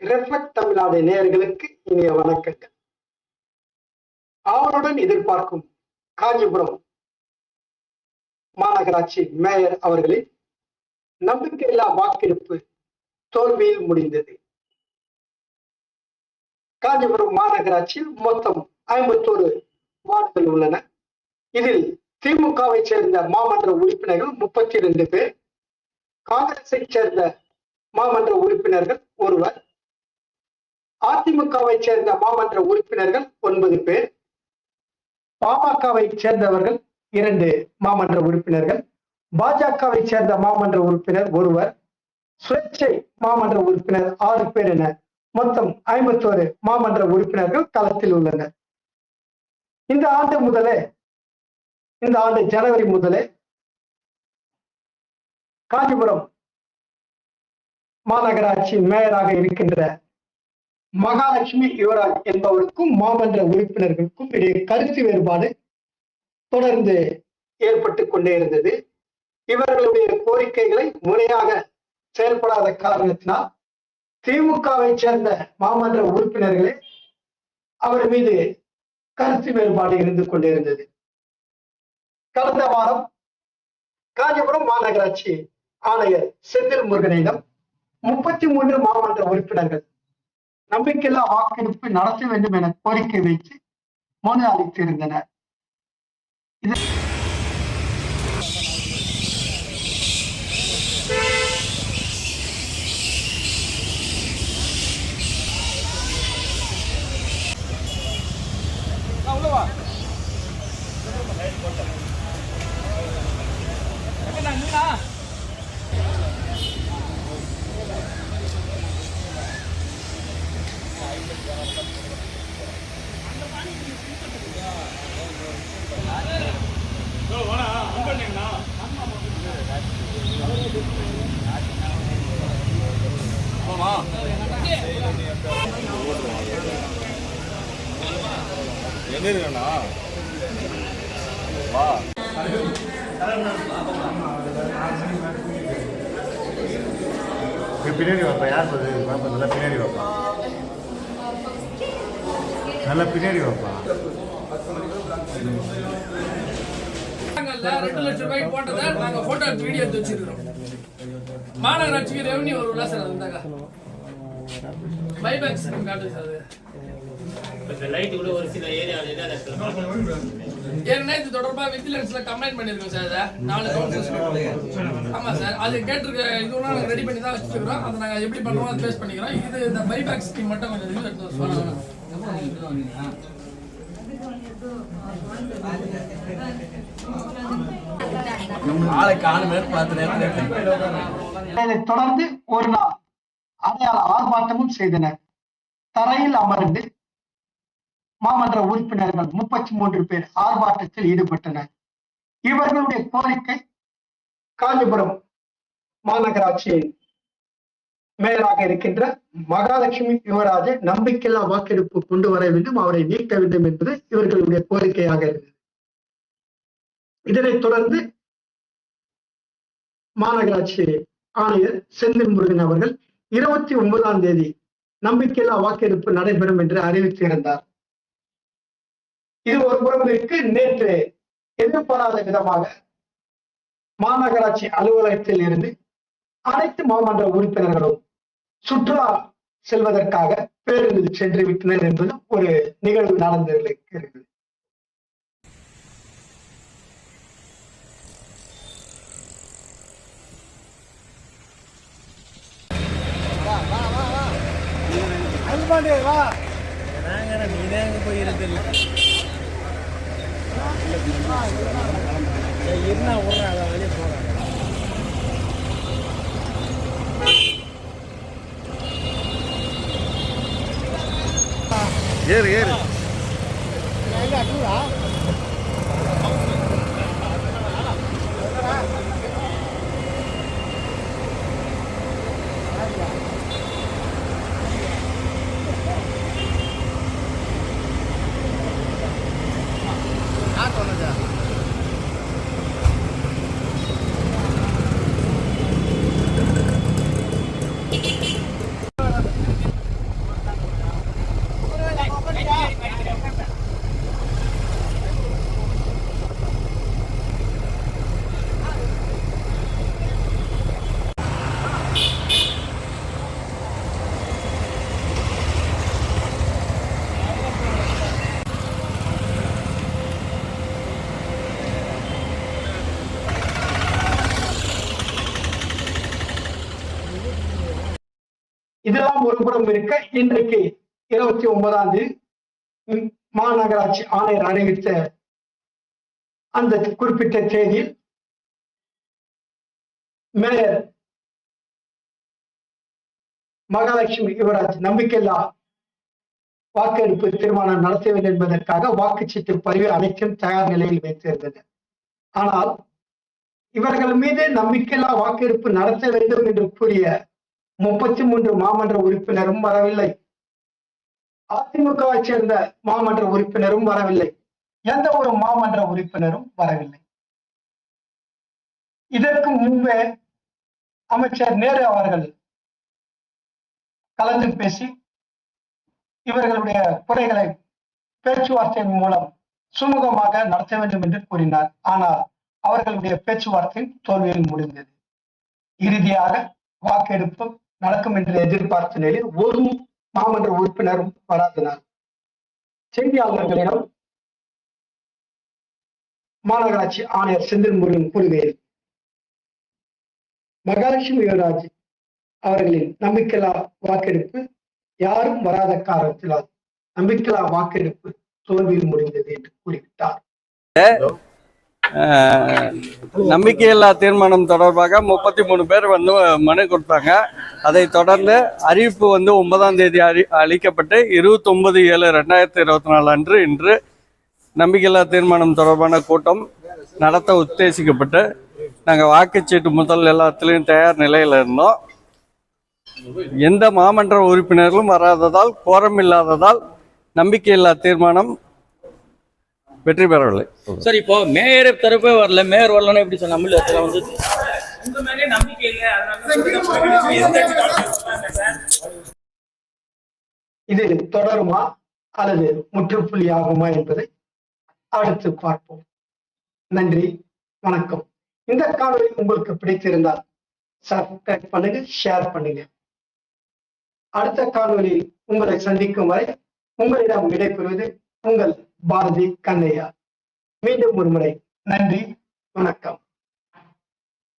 ரெஃபெக்ட் தமிழ்நாடு நேயர்களுக்கு இனிய வணக்கங்கள். ஆவலுடன் எதிர்பார்க்கும் காஞ்சிபுரம் மாநகராட்சி மேயர் அவர்களின் நம்பிக்கையில்லா வாக்கெடுப்பு தோல்வியில் முடிந்தது. காஞ்சிபுரம் மாநகராட்சியில் மொத்தம் ஐம்பத்தோரு வார்டுகள் உள்ளன. இதில் திமுகவை சேர்ந்த மாமன்ற உறுப்பினர்கள் முப்பத்தி இரண்டு பேர் காங்கிரஸை சேர்ந்த மாமன்ற உறுப்பினர்கள் ஒருவர் அதிமுகவை சேர்ந்த மாமன்ற உறுப்பினர்கள் ஒன்பது பேர். பாமகவை சேர்ந்தவர்கள் இரண்டு மாமன்ற உறுப்பினர்கள். பாஜகவை சேர்ந்த மாமன்ற உறுப்பினர் ஒருவர். சுயேட்சை மாமன்ற உறுப்பினர் ஆறு பேர் என மொத்தம் ஐம்பத்தோரு மாமன்ற உறுப்பினர்கள் களத்தில் உள்ளனர். இந்த ஆண்டு முதலே இந்த ஆண்டு ஜனவரி முதலே காஞ்சிபுரம் மாநகராட்சி மேயராக இருக்கின்ற மகாலட்சுமி யுவராஜ் என்பவருக்கும் மாமன்ற உறுப்பினர்களுக்கும் இடையே கருத்து வேறுபாடு தொடர்ந்து ஏற்பட்டு கொண்டே இருந்தது. இவர்களுடைய கோரிக்கைகளை முறையாக செயல்படாத காரணத்தினால் திமுகவை சேர்ந்த மாமன்ற உறுப்பினர்களே அவர் மீது கருத்து வேறுபாடு இருந்து கொண்டிருந்தது கடந்த வாரம் காஞ்சிபுரம் மாநகராட்சி ஆணையர் செந்தில் முருகனிடம் முப்பத்தி மூன்று மாமன்ற உறுப்பினர்கள் நம்பிக்கையில்லா வாக்கெடுப்பு நடத்த வேண்டும் என கோரிக்கை வைத்து மனு அளித்திருந்தனர் இது எங்க இருக்கண்ணா வா பின்னாடி வைப்பா யார் பார்த்து வாப்பா? நல்லா பின்னாடி வைப்பா. நல்லா பின்னாடி வைப்பா. ரெண்டு லட்சம் ரூபாய்க்கு போட்டதை நாங்க போட்டோ வீடியோ எடுத்து வச்சிருக்கிறோம். மாநகராட்சிக்கு ரெவன்யூ வரும்ல சார் இருந்தாங்க பைபேக் ஸ்கீம் காட்டுது சார் அது இந்த லைட் கூட ஒரு சில ஏரியாவில் இதாக இருக்கு ஏற்கனவே இது தொடர்பா விஜிலன்ஸ்ல கம்ப்ளைண்ட் பண்ணிருக்கோம் சார் அதை நாலு கவுன்சில்ஸ் ஆமா சார் அது கேட்டிருக்க இதுவும் நாங்க ரெடி பண்ணி தான் வச்சிருக்கிறோம். அதை நாங்க எப்படி பண்ணுவோம் அதை பேஸ் பண்ணிக்கிறோம். இது இந்த பைபேக் ஸ்கீம் மட்டும் கொஞ்சம் இது எடுத்து தொடர்ந்து ஒரு நாள். அடையாள ஆர்ப்பாட்டமும் செய்தனர் தரையில் அமர்ந்து மாமன்ற உறுப்பினர்கள் முப்பத்தி மூன்று பேர் ஆர்ப்பாட்டத்தில் ஈடுபட்டனர். இவர்களுடைய கோரிக்கை காஞ்சிபுரம் மாநகராட்சியின் மேயராக இருக்கின்ற மகாலட்சுமி யுவராஜை நம்பிக்கையில்லா வாக்கெடுப்பு கொண்டு வர வேண்டும் அவரை நீக்க வேண்டும் என்பது இவர்களுடைய கோரிக்கையாக இருந்தது. இதனைத் தொடர்ந்து மாநகராட்சி ஆணையர் செந்தில் முருகன் அவர்கள் இருபத்தி ஒன்பதாம் தேதி நம்பிக்கையில்லா வாக்கெடுப்பு நடைபெறும் என்று அறிவித்திருந்தார். இது ஒரு புறத்திற்கு நேற்று எதிர்பாராத விதமாக மாநகராட்சி அலுவலகத்தில் இருந்து அனைத்து மாமன்ற உறுப்பினர்களும் சுற்றுலா செல்வதற்காக பேருந்து சென்று விட்டனர் என்பது ஒரு நிகழ்வு நடந்திருக்கிறது. நீதாங்க போய் இருந்தில்ல இருந்தா விட்றேன் அதை வெளியே போகிறேன் ஏறு ஏறு. இதெல்லாம் ஒரு புறம் இருக்க இன்றைக்கு இருபத்தி ஒன்பதாம் தேதி மாநகராட்சி ஆணையர் அறிவித்த அந்த குறிப்பிட்ட தேதியில் மேயர் மகாலட்சுமி யுவராஜ் நம்பிக்கையில்லா வாக்கெடுப்பு தீர்மானம் நடத்த வேண்டும் என்பதற்காக வாக்குச்சீட்டு பதிவு அனைத்தும் தயார் நிலையில் வைத்திருந்தது ஆனால் இவர்கள் மீது நம்பிக்கையில்லா வாக்கெடுப்பு நடத்த வேண்டும் என்று கூறிய முப்பத்தி மூன்று மாமன்ற உறுப்பினரும் வரவில்லை. அதிமுகவை சேர்ந்த மாமன்ற உறுப்பினரும் வரவில்லை. எந்த ஒரு மாமன்ற உறுப்பினரும் வரவில்லை. இதற்கு முன்பே அமைச்சர் நேரு அவர்கள் கலந்து பேசி இவர்களுடைய குறைகளை பேச்சுவார்த்தை மூலம் சுமூகமாக நடத்த வேண்டும் என்று கூறினார். ஆனால் அவர்களுடைய பேச்சுவார்த்தை தோல்வியில் முடிந்தது. இறுதியாக வாக்கெடுப்பு நடக்கும் என்று எதிர்பார்த்த நிலையில் ஒரு மாமன்ற உறுப்பினரும் வராதனர். செய்தியாளர்களிடம் மாநகராட்சி ஆணையர் செந்தில் முருகன் கூறுகையில் மகாலட்சுமி யுவராஜ் அவர்களின் நம்பிக்கையில்லா வாக்கெடுப்பு யாரும் வராத காரணத்தினால் நம்பிக்கையில்லா வாக்கெடுப்பு தோல்வியில் முடிந்தது என்று கூறிவிட்டார். நம்பிக்கையில்லா தீர்மானம் தொடர்பாக முப்பத்தி மூணு பேர் வந்து மனு கொடுத்தாங்க. அதை தொடர்ந்து அறிவிப்பு வந்து ஒன்பதாம் தேதி அறி அளிக்கப்பட்டு இருபத்தொன்பது ஏழு ரெண்டாயிரத்தி இருபத்தி நாலு அன்று இன்று நம்பிக்கையில்லா தீர்மானம் தொடர்பான கூட்டம் நடத்த உத்தேசிக்கப்பட்டு நாங்கள் வாக்குச்சீட்டு முதல் எல்லாத்துலேயும் தயார் நிலையில் இருந்தோம். எந்த மாமன்ற உறுப்பினர்களும் வராததால் கோரம் இல்லாததால் நம்பிக்கையில்லா தீர்மானம் வெற்றி பெறவில்லை. சார் இப்போ மேயர் தரப்பே வரல. மேயர் வரலன்னு எப்படி சார் நம்ம இடத்துல வந்து? உங்க மேலே நம்பிக்கை இல்லை அதனால எந்த கட்சி சார் இது தொடருமா அல்லது முற்றுப்புள்ளி ஆகுமா என்பதை அடுத்து பார்ப்போம். நன்றி வணக்கம். இந்த காணொளி உங்களுக்கு பிடித்திருந்தால் சப்ஸ்கிரைப் பண்ணுங்க ஷேர் பண்ணுங்க. அடுத்த காணொளியில் உங்களை சந்திக்கும் வரை உங்களிடம் விடைபெறுவது உங்கள் பாரதி கண்ணையா. மீண்டும் ஒரு முறை. நன்றி. வணக்கம்.